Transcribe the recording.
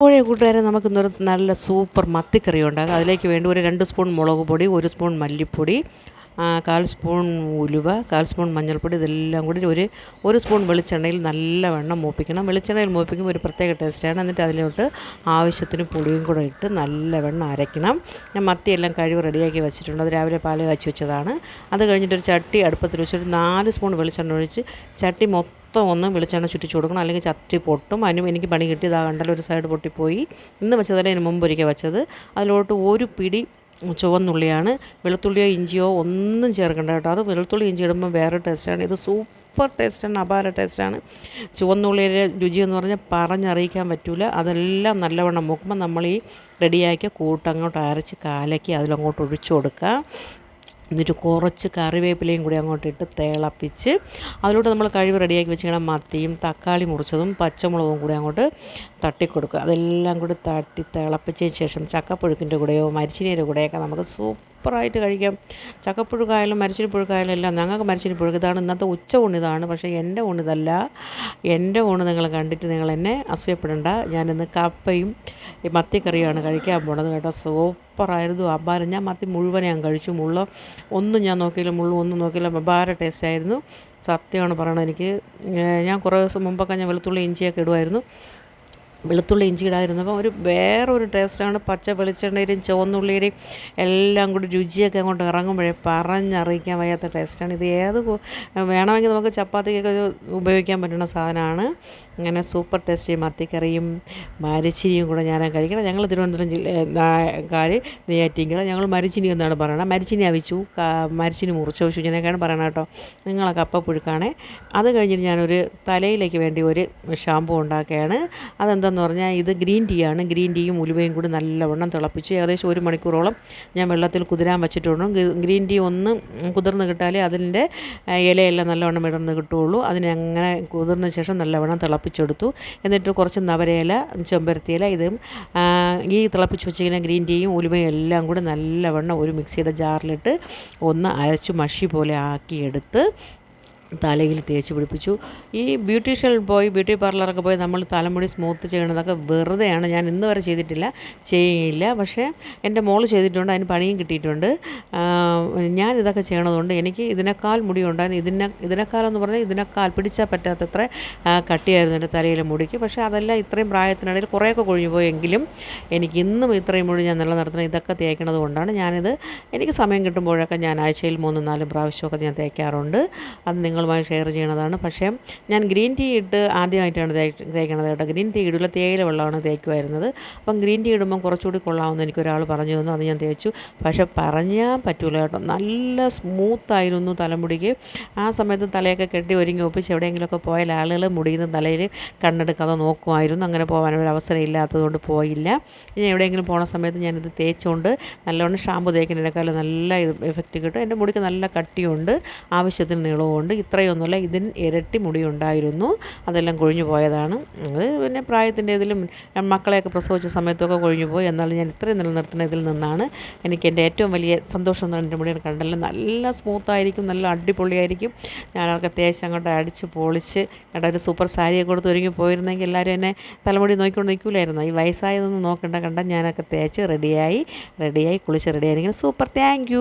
പഴയ കൂട്ടുകാരെ നമുക്കിന്നൊരു നല്ല സൂപ്പർ മത്തിക്കറി ഉണ്ടാക്കാം. അതിലേക്ക് വേണ്ടി ഒരു രണ്ട് സ്പൂൺ മുളക് പൊടി ഒരു സ്പൂൺ മല്ലിപ്പൊടി കാൽ സ്പൂൺ ഉലുവ കാൽ സ്പൂൺ മഞ്ഞൾപ്പൊടി ഇതെല്ലാം കൂടി ഒരു ഒരു സ്പൂൺ വെളിച്ചെണ്ണയിൽ നല്ലവണ്ണം മൂപ്പിക്കണം. വെളിച്ചെണ്ണയിൽ മൂപ്പിക്കുമ്പോൾ ഒരു പ്രത്യേക ടേസ്റ്റാണ്. എന്നിട്ട് അതിലോട്ട് ആവശ്യത്തിന് പുളിയും കൂടെ ഇട്ട് നല്ലവണ്ണം അരയ്ക്കണം. ഞാൻ മത്തിയെല്ലാം കഴിവ് റെഡിയാക്കി വെച്ചിട്ടുണ്ട്. അത് രാവിലെ പാൽ കാച്ചി വെച്ചതാണ്. അത് കഴിഞ്ഞിട്ടൊരു ചട്ടി അടുപ്പത്തിൽ വെച്ചിട്ട് നാല് സ്പൂൺ വെളിച്ചെണ്ണ ഒഴിച്ച് ചട്ടി മൊത്തം ഒന്ന് വെളിച്ചെണ്ണ ചുറ്റിച്ച് കൊടുക്കണം. അല്ലെങ്കിൽ ചട്ടി പൊട്ടും. അതിനും എനിക്ക് പണി കിട്ടിയതാ കണ്ടല്ലോ ഒരു സൈഡ് പൊട്ടിപ്പോയി. ഇന്ന് വെച്ചതല്ല ഇതിന് മുമ്പ് ഒരിക്കൽ വെച്ചത്. അതിലോട്ട് ഒരു പിടി ചുവന്നുള്ളിയാണ്. വെളുത്തുള്ളിയോ ഇഞ്ചിയോ ഒന്നും ചേർക്കേണ്ട കേട്ടോ. അത് വെളുത്തുള്ളി ഇഞ്ചി ഇടുമ്പോൾ വേറെ ടേസ്റ്റാണ് ഇത് സൂപ്പർ ടേസ്റ്റാണ് അപാര ടേസ്റ്റാണ് ചുവന്നുള്ളിയുടെ രുചി എന്ന് പറഞ്ഞാൽ പറഞ്ഞറിയിക്കാൻ പറ്റില്ല അതെല്ലാം നല്ലവണ്ണം മുക്കുമ്പോൾ നമ്മൾ ഈ റെഡിയാക്കിയ കൂട്ടങ്ങോട്ട് അരച്ച് കാലക്കി അതിലങ്ങോട്ട് ഒഴിച്ചു കൊടുക്കുക. എന്നിട്ട് കുറച്ച് കറിവേപ്പിലയും കൂടി അങ്ങോട്ട് ഇട്ട് തിളപ്പിച്ച് അതിലോട്ട് നമ്മൾ കഴിവ് റെഡിയാക്കി വെച്ചിരിക്കണം മത്തിയും തക്കാളി മുറിച്ചതും പച്ചമുളകും കൂടി അങ്ങോട്ട് തട്ടിക്കൊടുക്കുക. അതെല്ലാം കൂടി തട്ടി തിളപ്പിച്ചതിന് ശേഷം ചക്കപ്പുഴുക്കിന്റെ കൂടെയോ മരിച്ചിനിയുടെ കൂടെയൊക്കെ നമുക്ക് സൂപ്പറായിട്ട് കഴിക്കാം. ചക്കപ്പുഴുക്കായാലും മരിച്ചിനി പുഴുക്കായാലും എല്ലാം ഞങ്ങൾക്ക് മരിച്ചിനി പുഴുക്ക് ഇതാണ്. ഇന്നത്തെ ഉച്ച ഊണിതാണ് പക്ഷേ എന്റെ ഊണിതല്ല എന്റെ ഊണ് നിങ്ങൾ കണ്ടിട്ട് നിങ്ങൾ എന്നെ അസൂയപ്പെടേണ്ട. ഞാനിന്ന് കപ്പയും മത്തിക്കറിയാണ് കഴിക്കാൻ പോണത് കേട്ടോ. സൂപ്പറായിരുന്നു. അപാരം ഞാൻ മത്തി മുഴുവൻ ഞാൻ കഴിച്ചു. മുള്ള ഒന്നും ഞാൻ നോക്കിയില്ല. മുള്ളു ഒന്നും നോക്കിയില്ല. ടേസ്റ്റ് ടേസ്റ്റായിരുന്നു സത്യമാണ് പറയണത് എനിക്ക്. ഞാൻ കുറേ ദിവസം മുമ്പൊക്കെ ഞാൻ വെളുത്തുള്ളി ഇഞ്ചിയൊക്കെ ഇടുമായിരുന്നു. വെളുത്തുള്ളി ഇഞ്ചി ഇടാതിരുന്നപ്പോൾ ഒരു വേറൊരു ടേസ്റ്റാണ് പച്ച വെളിച്ചെണ്ണയിലും ചുവന്നുള്ളിയുടെയും എല്ലാം കൂടി രുചിയൊക്കെ അങ്ങോട്ട് ഇറങ്ങുമ്പോഴേ പറഞ്ഞറിയിക്കാൻ വയ്യാത്ത ടേസ്റ്റാണ് ഇത് ഏത് വേണമെങ്കിൽ നമുക്ക് ചപ്പാത്തിക്കൊക്കെ ഉപയോഗിക്കാൻ പറ്റുന്ന സാധനമാണ്. അങ്ങനെ സൂപ്പർ ടേസ്റ്റി മത്തിക്കറിയും മരിച്ചിനിയും കൂടെ ഞാൻ കഴിക്കണം. ഞങ്ങൾ തിരുവനന്തപുരം ജില്ലക്കാർ നെയ്യാറ്റിങ്കര ഞങ്ങൾ മരിച്ചിനി എന്നാണ് പറയണത് മരിച്ചിനി അവിച്ചു. മരിച്ചിനി മുറിച്ച് വെച്ചു ഇങ്ങനെയൊക്കെയാണ് പറയണത് കേട്ടോ. നിങ്ങളെ കപ്പപ്പുഴുക്കാണേ അത് കഴിഞ്ഞിട്ട് ഞാനൊരു തലയിലേക്ക് വേണ്ടി ഒരു ഷാമ്പു ഉണ്ടാക്കുകയാണ്. അതെന്താ എന്ന് പറഞ്ഞാൽ ഇത് ഗ്രീൻ ടീ ആണ്. ഗ്രീൻ ടീയും ഉലുവയും കൂടി നല്ലവണ്ണം തിളപ്പിച്ച് ഏകദേശം ഒരു മണിക്കൂറോളം ഞാൻ വെള്ളത്തിൽ കുതിരാൻ വെച്ചിട്ടുണ്ട്. ഗ്രീൻ ടീ ഒന്ന് കുതിർന്ന് കിട്ടാലേ അതിന്റെ ഇലയെല്ലാം നല്ലവണ്ണം ഇടർന്ന് കിട്ടുകയുള്ളൂ. അതിനെ അങ്ങനെ കുതിർന്ന ശേഷം നല്ലവണ്ണം തിളപ്പിച്ചെടുത്തു. എന്നിട്ട് കുറച്ച് നവരയില ചെമ്പരത്തിയില ഇതും ഈ തിളപ്പിച്ച് വെച്ചിങ്ങനെ ഗ്രീൻ ടീയും ഉലുവയും എല്ലാം കൂടി നല്ലവണ്ണം ഒരു മിക്സിയുടെ ജാറിലിട്ട് ഒന്ന് അരച്ച് മഷി പോലെ ആക്കിയെടുത്ത് തലയിൽ തേച്ച് പിടിപ്പിച്ചു. ഈ ബ്യൂട്ടീഷ്യൻ പോയി ബ്യൂട്ടി പാർലറൊക്കെ പോയി നമ്മൾ തലമുടി സ്മൂത്ത് ചെയ്യണതൊക്കെ വെറുതെയാണ്. ഞാൻ ഇന്ന് വരെ ചെയ്തിട്ടില്ല. ചെയ്യില്ല. പക്ഷേ എന്റെ മോൾ ചെയ്തിട്ടുണ്ട്. അതിന് പണിയും കിട്ടിയിട്ടുണ്ട്. ഞാൻ ഇതൊക്കെ ചെയ്യണതുകൊണ്ട് എനിക്ക് ഇതിനേക്കാൾ മുടി ഉണ്ടായിരുന്നു ഇതിനെ ഇതിനേക്കാളെന്ന് പറഞ്ഞാൽ ഇതിനേക്കാൾ പിടിച്ചാൽ പറ്റാത്തത്ര കട്ടിയായിരുന്നു എന്റെ തലയിലെ മുടിക്ക്. പക്ഷേ അതെല്ലാം ഇത്രയും പ്രായത്തിനിടയിൽ കുറേയൊക്കെ കൊഴിഞ്ഞു പോയെങ്കിലും എനിക്ക് ഇന്നും ഇത്രയും മുടി ഞാൻ നിലനിർത്തണം. ഇതൊക്കെ തേക്കണത് കൊണ്ടാണ് ഞാനിത് എനിക്ക് സമയം കിട്ടുമ്പോഴൊക്കെ ഞാൻ ആഴ്ചയിൽ മൂന്നും നാലും പ്രാവശ്യമൊക്കെ ഞാൻ തേക്കാറുണ്ട്. അത് നിങ്ങൾ നിങ്ങളുമായി ഷെയർ ചെയ്യണതാണ്. പക്ഷേ ഞാൻ ഗ്രീൻ ടീ ഇട്ട് ആദ്യമായിട്ടാണ് തേക്കണത് കേട്ടോ. ഗ്രീൻ ടീ ഇടില്ല തേയില വെള്ളമാണ് തേക്കുമായിരുന്നത് അപ്പം ഗ്രീൻ ടീ ഇടുമ്പം കുറച്ചുകൂടി കൊള്ളാമെന്ന് എനിക്കൊരാൾ പറഞ്ഞു തന്നു. അത് ഞാൻ തേച്ചു. പക്ഷേ പറഞ്ഞാൽ പറ്റൂല കേട്ടോ. നല്ല സ്മൂത്തായിരുന്നു തലമുടിക്ക്. ആ സമയത്ത് തലയൊക്കെ കെട്ടി ഒരുങ്ങി ഒപ്പിച്ച് എവിടെയെങ്കിലുമൊക്കെ പോയാൽ ആളുകൾ മുടിയുന്ന തലയിൽ കണ്ണെടുക്കാതെ നോക്കുമായിരുന്നു. അങ്ങനെ പോകാനൊരു അവസരം ഇല്ലാത്തതുകൊണ്ട് പോയില്ല. ഇനി എവിടെയെങ്കിലും പോണ സമയത്ത് ഞാനിത് തേച്ചുകൊണ്ട് നല്ലവണ്ണം ഷാമ്പു തേക്കുന്നതിനേക്കാൾ നല്ല ഇത് എഫക്റ്റ് കിട്ടും. എന്റെ മുടിക്ക് നല്ല കട്ടിയുണ്ട്. ആവശ്യത്തിന് നീളവുമുണ്ട്. ഇത്രയൊന്നുമല്ല. ഇതിന് ഇരട്ടി മുടി ഉണ്ടായിരുന്നു അതെല്ലാം കൊഴിഞ്ഞു പോയതാണ്. അത് പിന്നെ പ്രായത്തിന്റെ ഇതിലും മക്കളെയൊക്കെ പ്രസവിച്ച സമയത്തൊക്കെ കൊഴിഞ്ഞു പോയി. എന്നാലും ഞാൻ ഇത്രയും നിലനിർത്തുന്ന ഇതിൽ നിന്നാണ് എനിക്ക് എന്റെ ഏറ്റവും വലിയ സന്തോഷം എന്ന് എന്റെ മുടി കണ്ടല്ലോ? നല്ല സ്മൂത്തായിരിക്കും നല്ല അടിപൊളിയായിരിക്കും. ഞാൻ അവർക്ക് അത്യാവശ്യം അങ്ങോട്ട് അടിച്ച് പൊളിച്ച് എടാ ഒരു സൂപ്പർ സാരിയൊക്കെ കൊടുത്ത് ഒരുങ്ങി പോയിരുന്നെങ്കിൽ എല്ലാവരും എന്നെ തലമുടി നോക്കിക്കൊണ്ട് നിൽക്കില്ലായിരുന്നു ഈ വയസ്സായതൊന്നും നോക്കണ്ട കണ്ട ഞാനൊക്കെ തേച്ച് റെഡിയായി റെഡിയായി കുളിച്ച് റെഡിയായിരിക്കും സൂപ്പർ താങ്ക്